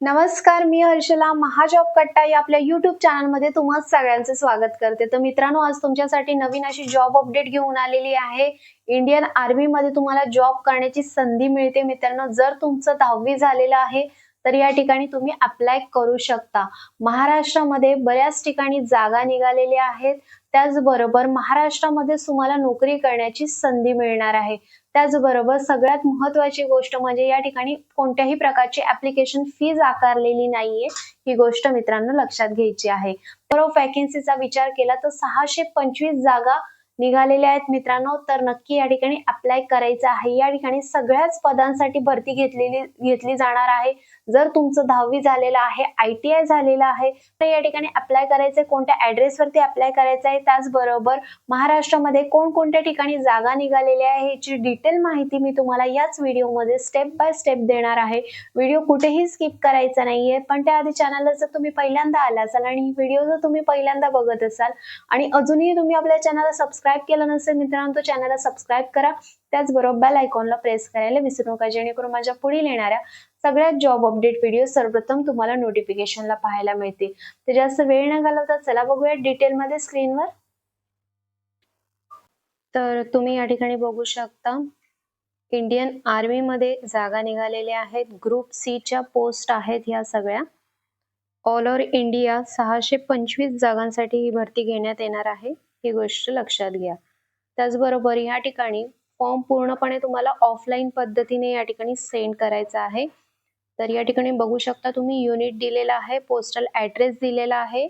नमस्कार मी हर्षला महाजॉब कट्टा या आपल्या युट्यूब चॅनलमध्ये तुम्हा सगळ्यांचं स्वागत करते. तर मित्रांनो आज तुमच्यासाठी नवीन अशी जॉब अपडेट घेऊन आलेली आहे. इंडियन आर्मी मध्ये तुम्हाला जॉब करण्याची संधी मिळते. मित्रांनो जर तुमचं दहावी झालेलं आहे तर या ठिकाणी तुम्ही अप्लाय करू शकता. महाराष्ट्रामध्ये बऱ्याच ठिकाणी जागा निघालेल्या आहेत. त्याचबरोबर महाराष्ट्रामध्ये तुम्हाला नोकरी करण्याची संधी मिळणार आहे. त्याचबरोबर सगळ्यात महत्वाची गोष्ट म्हणजे या ठिकाणी कोणत्याही प्रकारची ऍप्लिकेशन फीज आकारलेली नाहीये ही गोष्ट मित्रांनो लक्षात घ्यायची आहे. तर वॅकन्सीचा विचार केला तर सहाशे पंचवीस जागा निघालेल्या आहेत मित्रांनो तर नक्की या ठिकाणी अप्लाय करायचं आहे. या ठिकाणी सगळ्याच पदांसाठी भरती घेतलेली घेतली जाणार आहे. जर तुमचं दहावी झालेलं आहे आय टी आय झालेलं आहे तर या ठिकाणी अप्लाय करायचं कोणत्या ऍड्रेसवरती अप्लाय करायचं आहे? त्याचबरोबर महाराष्ट्रामध्ये कोणकोणत्या ठिकाणी जागा निघालेल्या आहे? याची डिटेल माहिती मी तुम्हाला याच व्हिडिओमध्ये स्टेप बाय स्टेप देणार आहे. व्हिडिओ कुठेही स्किप करायचा नाहीये पण त्याआधी चॅनलला जर तुम्ही पहिल्यांदा आला असाल आणि ही व्हिडिओ जर तुम्ही पहिल्यांदा बघत असाल आणि अजूनही तुम्ही आपल्या चॅनलला सबस्क्राईब केलं नसेल मित्रांनो तो चॅनलला सबस्क्राईब करा. त्याचबरोबर बेल आयकॉनला प्रेस करायला विसरू नका. जेणेकरून माझ्या पुढील येणाऱ्या सगळ्यात जॉब अपडेट व्हिडिओ सर्वप्रथम तुम्हाला नोटिफिकेशनला पाहायला मिळतील. तर जास्त वेळ न घालवता चला बघूया डिटेलमध्ये स्क्रीनवर तर तुम्ही या ठिकाणी बघू शकता इंडियन आर्मी मध्ये जागा निघालेल्या आहेत. ग्रुप सीच्या पोस्ट आहेत ह्या सगळ्या. ऑल ओव्हर इंडिया सहाशे पंचवीस जागांसाठी ही भरती घेण्यात येणार आहे. ही गोष्ट लक्षात घ्या. त्याचबरोबर या ठिकाणी फॉर्म पूर्णपणे तुम्हाला ऑफलाईन पद्धतीने या ठिकाणी सेंड करायचा आहे. तर या ठिकाणी बघू शकता तुम्ही युनिट दिलेला आहे पोस्टल ऍड्रेस दिलेला आहे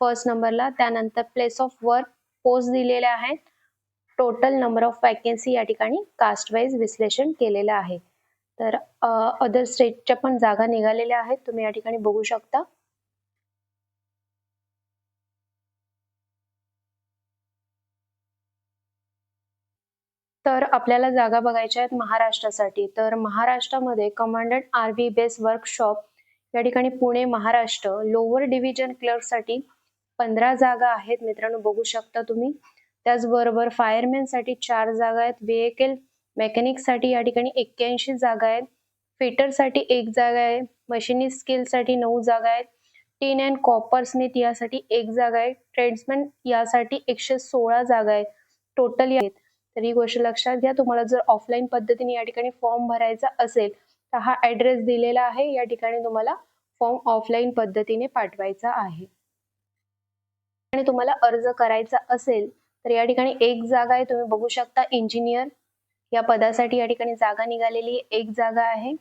फर्स्ट नंबरला त्यानंतर प्लेस ऑफ वर्क पोस्ट दिलेले आहेत टोटल नंबर ऑफ वॅकन्सी या ठिकाणी कास्ट वाईज विश्लेषण केलेलं आहे. तर अदर स्टेटच्या पण जागा निघालेल्या आहेत तुम्ही या ठिकाणी बघू शकता. तर आपल्याला जागा बघायच्या आहेत महाराष्ट्रासाठी. तर महाराष्ट्रामध्ये कमांडंट आर बेस वर्कशॉप या ठिकाणी पुणे महाराष्ट्र लोअर डिव्हिजन क्लर्कसाठी पंधरा जागा आहेत. मित्रांनो बघू शकता तुम्ही. त्याचबरोबर फायरमॅनसाठी चार जागा आहेत. व्हेकल मेकॅनिकसाठी या ठिकाणी एक्क्याऐंशी जागा आहेत. फिटरसाठी एक जागा आहे. मशिनी स्किलसाठी नऊ जागा आहेत. टीन अँड कॉपर स्मिथ यासाठी एक जागा आहे. ट्रेड्समॅन यासाठी एकशे सोळा जागा आहेत. टोटल आहेत. तर ही गोष्ट लक्षात घ्या. तुम्हाला जर ऑफलाईन पद्धतीने या ठिकाणी फॉर्म भरायचा असेल तर हा ऍड्रेस दिलेला आहे. या ठिकाणी तुम्हाला फॉर्म ऑफलाईन पद्धतीने पाठवायचा आहे. आणि तुम्हाला अर्ज करायचा असेल तर या ठिकाणी एक जागा आहे. तुम्ही बघू शकता इंजिनियर या पदासाठी या ठिकाणी जागा निघालेली एक जागा आहे.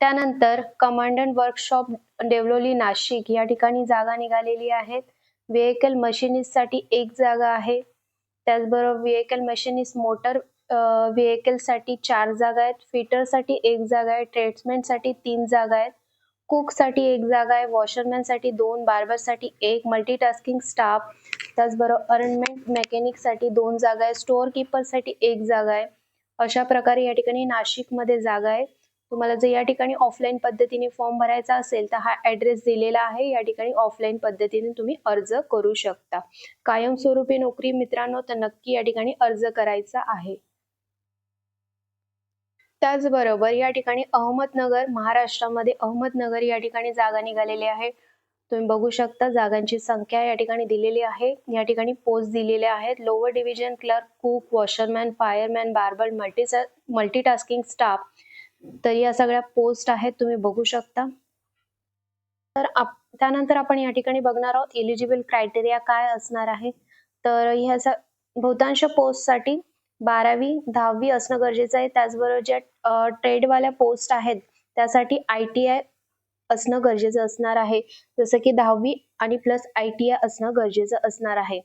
त्यानंतर कमांडंट वर्कशॉप डेवलोली नाशिक या ठिकाणी जागा निघालेली आहेत. व्हेकल मशिनिस्टसाठी एक जागा आहे. त्याचबरोबर व्हेकल मशिनिस्ट मोटर व्हेकलसाठी चार जागा आहेत. फिटरसाठी एक जागा आहे. ट्रेड्समॅनसाठी तीन जागा आहेत. कुकसाठी एक जागा आहे. वॉशरमॅनसाठी दोन बार्बरसाठी एक मल्टीटास्किंग स्टाफ त्याचबरोबर अरेंजमेंट मेकॅनिकसाठी दोन जागा आहे स्टोअर किपरसाठी एक जागा आहे. अशा प्रकारे या ठिकाणी नाशिकमध्ये जागा आहे. तुम्हाला जर या ठिकाणी ऑफलाईन पद्धतीने फॉर्म भरायचा असेल तर हा ऍड्रेस दिलेला आहे. या ठिकाणी ऑफलाईन पद्धतीने तुम्ही अर्ज करू शकता. कायमस्वरूपी नोकरी मित्रांनो तर नक्की या ठिकाणी अर्ज करायचा आहे. त्याचबरोबर या ठिकाणी अहमदनगर महाराष्ट्रामध्ये अहमदनगर या ठिकाणी जागा निघालेली आहे. तुम्ही बघू शकता जागांची संख्या या ठिकाणी दिलेली आहे. या ठिकाणी पोस्ट दिलेले आहेत. Lower division clerk cook washerman fireman barber multi multitasking staff तर या सगळ्या पोस्ट आहेत तुम्ही बघू शकता. तर त्यानंतर आपण या ठिकाणी बघणार आहोत एलिजिबल क्रायटेरिया काय असणार आहे. तर ह्या बहुतांश पोस्टसाठी बारावी दहावी असणं गरजेचं आहे. त्याचबरोबर ज्या ट्रेडवाल्या पोस्ट आहेत त्यासाठी आय टी आय असणं गरजेचं असणार आहे. जसं की दहावी आणि प्लस आय टी आय असणं गरजेचं असणार आहे.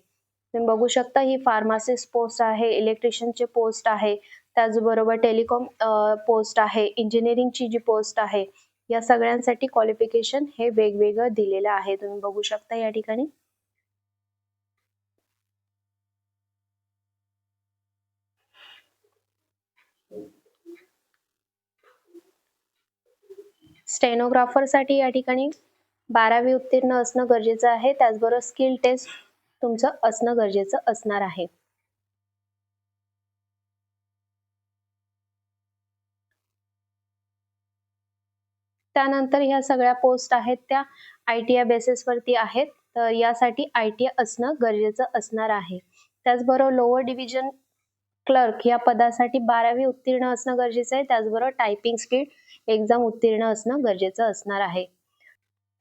तुम्ही बघू शकता ही फार्मासिस्ट पोस्ट आहे इलेक्ट्रिशियनचे पोस्ट आहे. त्याचबरोबर टेलिकॉम पोस्ट आहे इंजिनिअरिंगची जी पोस्ट आहे या सगळ्यांसाठी क्वालिफिकेशन हे वेगवेगळं दिलेलं आहे. तुम्ही बघू शकता या ठिकाणी. स्टेनोग्राफरसाठी या ठिकाणी बारावी उत्तीर्ण असणं गरजेचं आहे. त्याचबरोबर स्किल टेस्ट तुमचं असणं गरजेचं असणार आहे. त्यानंतर ह्या सगळ्या पोस्ट आहेत त्या आय टी आय बेसिसवरती आहेत. तर यासाठी आय टी आय असणं गरजेचं असणार आहे. त्याचबरोबर लोअर डिव्हिजन क्लर्क या पदासाठी बारावी उत्तीर्ण असणं गरजेचं आहे. त्याचबरोबर टायपिंग स्पीड एक्झाम उत्तीर्ण असणं गरजेचं असणार आहे.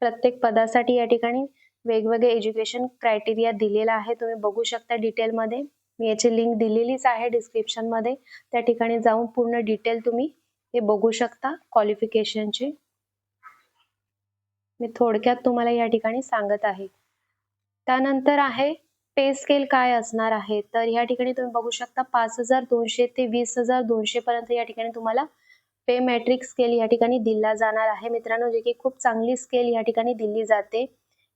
प्रत्येक पदासाठी या ठिकाणी वेगवेगळे एज्युकेशन क्रायटेरिया दिलेला आहे तुम्ही बघू शकता डिटेलमध्ये मी याची लिंक दिलेलीच आहे डिस्क्रिप्शनमध्ये त्या ठिकाणी जाऊन पूर्ण डिटेल तुम्ही हे बघू शकता क्वालिफिकेशनची मी थोडक्यात तुम्हाला या ठिकाणी सांगत आहे. त्यानंतर आहे पे स्केल काय असणार आहे? तर या ठिकाणी तुम्ही बघू शकता पाच हजार दोनशे ते वीस हजार दोनशे पर्यंत या ठिकाणी तुम्हाला पे मॅट्रिक स्केल या ठिकाणी दिला जाणार आहे. मित्रांनो जे की खूप चांगली स्केल या ठिकाणी दिली जाते.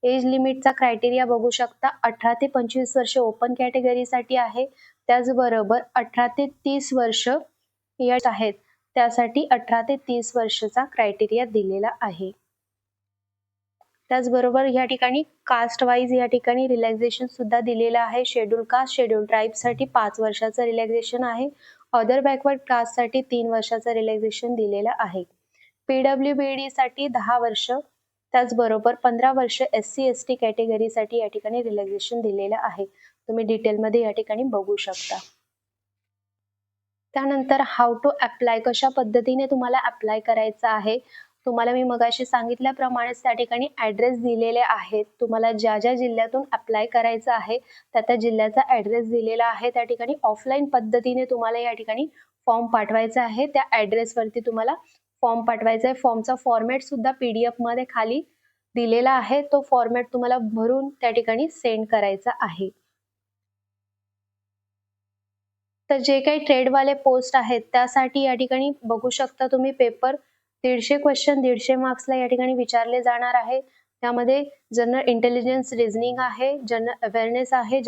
एज लिमिटचा क्रायटेरिया बघू शकता अठरा ते पंचवीस वर्ष ओपन कॅटेगरीसाठी आहे. त्याचबरोबर अठरा ते तीस वर्ष आहेत. त्यासाठी अठरा ते तीस वर्षाचा क्रायटेरिया दिलेला आहे. त्याचबरोबर या ठिकाणी कास्ट वाईज या ठिकाणी रिलॅक्झेशन सुद्धा दिलेलं आहे. शेड्यूल कास्ट शेड्यूल साठी पाच वर्षाचं रिलॅक्झेशन आहे. अदर बॅकवर्ड कास्टसाठी तीन वर्षाचं रिलॅक्झेशन दिलेलं आहे. पीडब्ल्यू बी डी साठी दहा वर्ष त्याचबरोबर पंधरा वर्ष एस सी एस टी कॅटेगरीसाठी या ठिकाणी रिलॅक्झेशन दिलेलं आहे. तुम्ही डिटेलमध्ये या ठिकाणी बघू शकता. त्यानंतर हाऊ टू अप्लाय कशा पद्धतीने तुम्हाला अप्लाय करायचं आहे? तुम्हाला मी मगाशी सांगितल्याप्रमाणेच त्या ठिकाणी ऍड्रेस दिलेले आहेत. तुम्हाला ज्या ज्या जिल्ह्यातून अप्लाय करायचं आहे त्या त्या जिल्ह्याचा ऍड्रेस दिलेला आहे. त्या ठिकाणी ऑफलाईन पद्धतीने तुम्हाला या ठिकाणी फॉर्म पाठवायचा आहे. त्या ऍड्रेसवरती तुम्हाला फॉर्म पाठवायचा आहे. फॉर्मचा फॉर्मॅट सुद्धा पीडीएफमध्ये खाली दिलेला आहे. तो फॉर्मॅट तुम्हाला भरून त्या ठिकाणी सेंड करायचा आहे. तर जे काही ट्रेडवाले पोस्ट आहेत त्यासाठी या ठिकाणी बघू शकता तुम्ही पेपर दीडशे क्वेश्चन दीडशे मार्क्सला या ठिकाणी विचारले जाणार आहे. त्यामध्ये जनरल इंटेलिजन्स रिझनिंग आहे जनरल अवेअरनेस आहे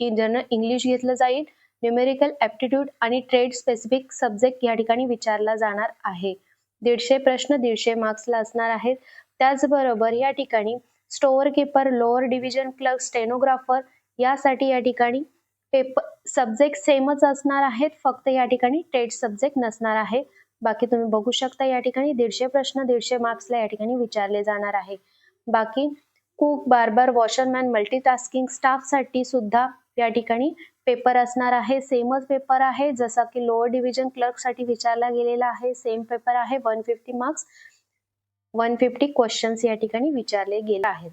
जनरल इंग्लिश घेतलं जाईल न्युमेरिकल ॲप्टिट्यूड आणि ट्रेड स्पेसिफिक सब्जेक्ट या ठिकाणी विचारला जाणार आहे. दीडशे प्रश्न दीडशे मार्क्सला असणार आहेत. त्याचबरोबर या ठिकाणी store keeper lower division clerk stenographer यासाठी या ठिकाणी पेपर सब्जेक्ट सेमच असणार आहेत फक्त या ठिकाणी ट्रेड सब्जेक्ट नसणार आहे. बाकी तुम्ही बघू शकता या ठिकाणी दीडशे प्रश्न दीडशे मार्क्सला या ठिकाणी विचारले जाणार आहे. बाकी कुक बार्बर वॉशरमॅन मल्टीटास्किंग स्टाफसाठी सुद्धा या ठिकाणी पेपर असणार आहे. सेमच पेपर आहे जसा की लोअर डिव्हिजन क्लर्कसाठी विचारला गेलेला आहे. सेम पेपर आहे one fifty marks one fifty questions या ठिकाणी विचारले गेले आहेत.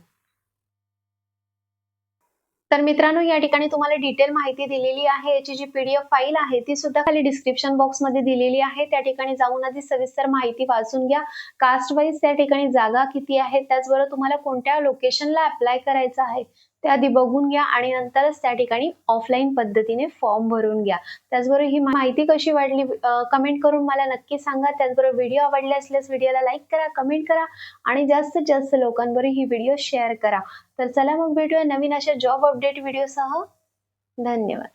तर मित्रांनो या ठिकाणी तुम्हाला डिटेल माहिती दिलेली आहे. याची जी पीडीएफ फाईल आहे ती सुद्धा खाली डिस्क्रिप्शन बॉक्समध्ये दिलेली आहे. त्या ठिकाणी जाऊन आधी सविस्तर माहिती वाचून घ्या. कास्ट वाईज त्या ठिकाणी जागा किती आहे? त्याचबरोबर तुम्हाला कोणत्या लोकेशनला अप्लाय करायचं आहे? ते आधी बघून घ्या आणि नंतरच त्या ठिकाणी ऑफलाईन पद्धतीने फॉर्म भरून घ्या. त्याचबरोबर ही माहिती कशी वाटली कमेंट करून मला नक्की सांगा. त्याचबरोबर व्हिडिओ आवडले असल्यास व्हिडिओला लाईक करा कमेंट करा आणि जास्तीत जास्त लोकांबरोबर ही व्हिडिओ शेअर करा. तर चला मग भेटूया नवीन अशा जॉब अपडेट व्हिडिओसह धन्यवाद.